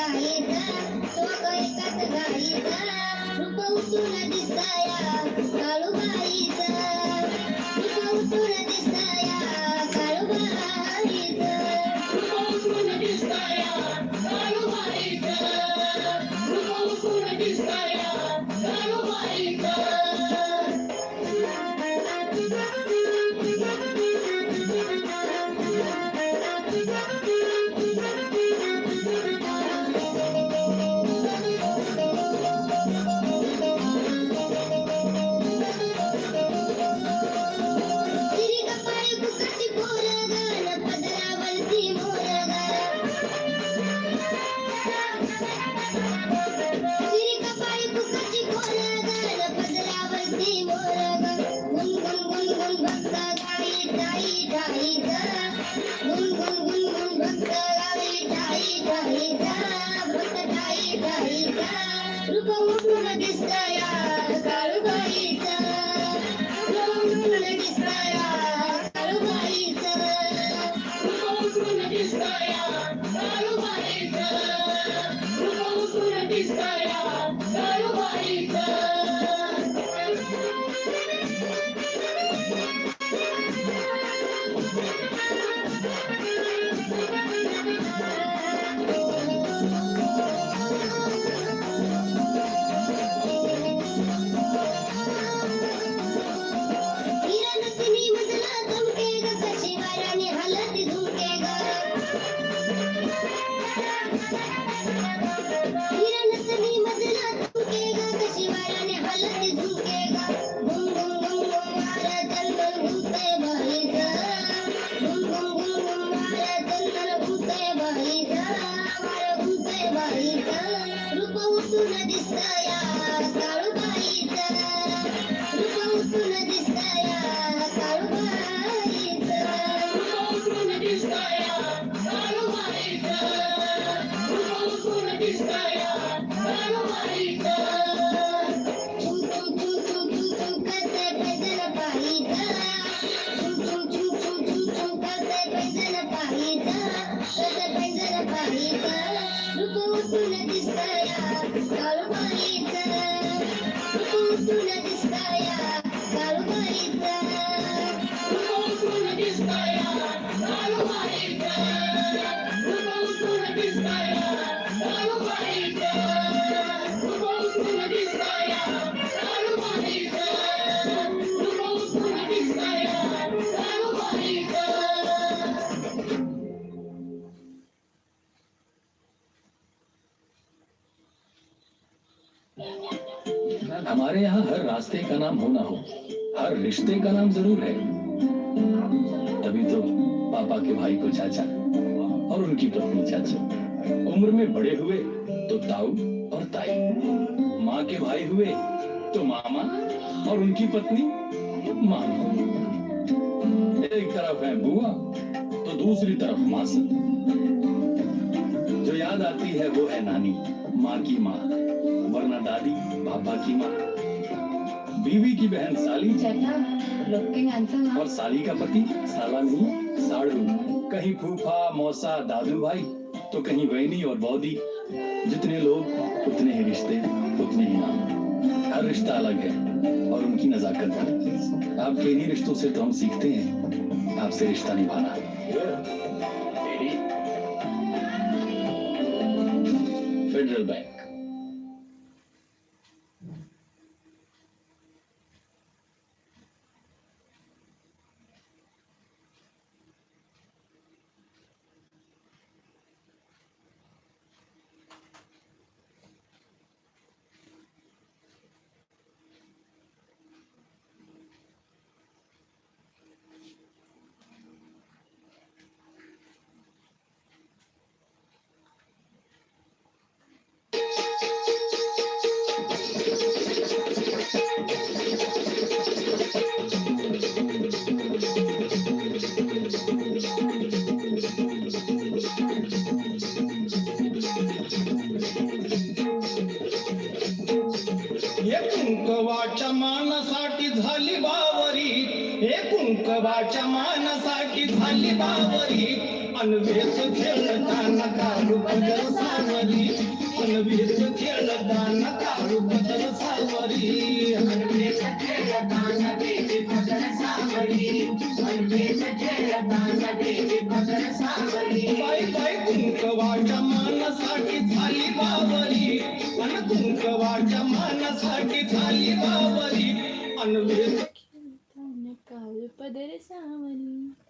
गायचा तो कैकाच गायचा रूप उठून दिसाया काळू हमारे यहाँ हर रास्ते का नाम होना हो, हर रिश्ते का नाम ज़रूर है। तभी तो पापा के भाई को चाचा और उनकी पत्नी चाचा। उम्र में बड़े हुए तो ताऊ और ताई। माँ के भाई हुए तो मामा और उनकी पत्नी मामा। एक तरफ़ है बुआ तो दूसरी तरफ़ मासा। जो याद आती है वो है नानी माँ की माँ वरना दादी पापा की माँ। बीवी की बहन साली और साली का पति सालानी साड़ू। कहीं फूफा मौसा दादू भाई तो कहीं वैनी और बौदी। जितने लोग उतने ही रिश्ते उतने ही नाम। हर रिश्ता अलग है और उनकी नजाकत भी आपके इन्हीं रिश्तों से तो हम सीखते हैं आपसे रिश्ता निभाना। फेडरल बैंक अनवेच खेळताना काळू बदल सावरी. अनवेच खेळताना काळू बदल सावरी. अनवेच खेळताना देवी बदल सावरी. अनवेच खेळताना बदल सावरी. बाई बाई कुंकवाच्या मानासाठी झाली बावरी. अन कुंकवाच्या मानासाठी झाली बावरी. अनवेच काळू पदर सावली अनुष्ठान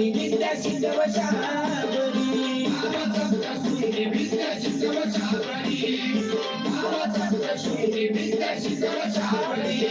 विद्या शिकव शावरी धाव सप्त शृंगी विद्या शिकव शावरी धाव सप्त शृंगी विद्या शिकव शावरी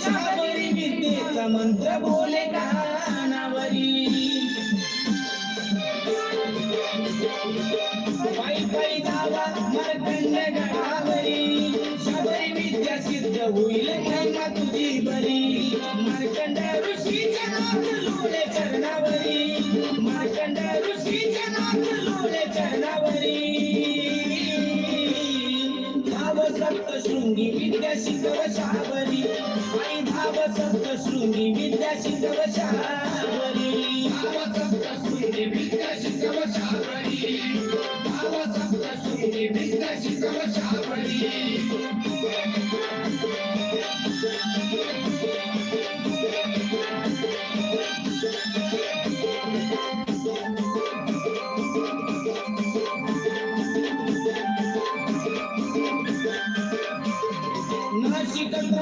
शाबरी विद्येचा मंत्र बोले कानावरी. पायी पायी जावा मरकंड गडावरी शबरी विद्या सिद्ध होईल महिमा तुझी बरी. मार्कंड ऋषीच्या नाथ लोले चरणावरी. मार्कंड ऋषीच्या नाथ लोले चरणावरी. सप्तशृंगी विद्या शिकव शावरी आई धाव सप्तशृंगी विद्या शिकव शावरी धाव सप्त विद्या शिकव शावरी धाव सप्तशृंगी विद्या शिकव शावरी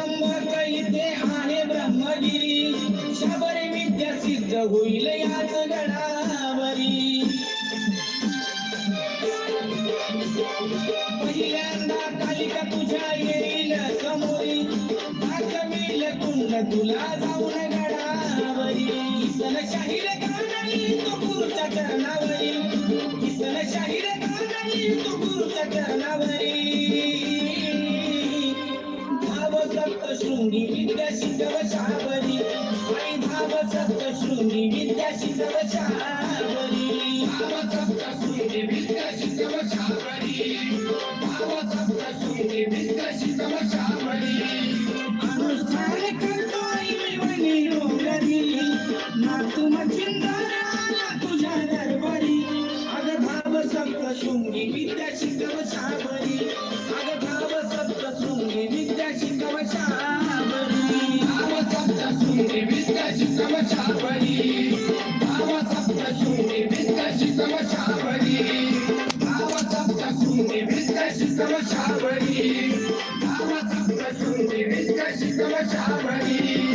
नाशिक त्र्यंबक इथे आहे ब्रह्मगिरी शबरी विद्या सिद्ध होईल याच गडावरी पहिल्यांदा कालिका तुझ्या येईल समोरी दाखवील कुंड तुला जाऊन गडावरी किसन शाहीर गाणारी तो गुरुच्या चरणावरी किसन शाहीर गुरुच्या चरणावरी विद्या शिकव शावरी आई धाव सप्त शृंगी विद्या शिकव शावरी धाव सप्त शृंगी विद्या शिकव शावरी धाव अनुष्ठान करतो आई वणी डोंगरी नातू मच्छिंदर शिकव शावरी धाव सप्त शृंगी शिकव शावरी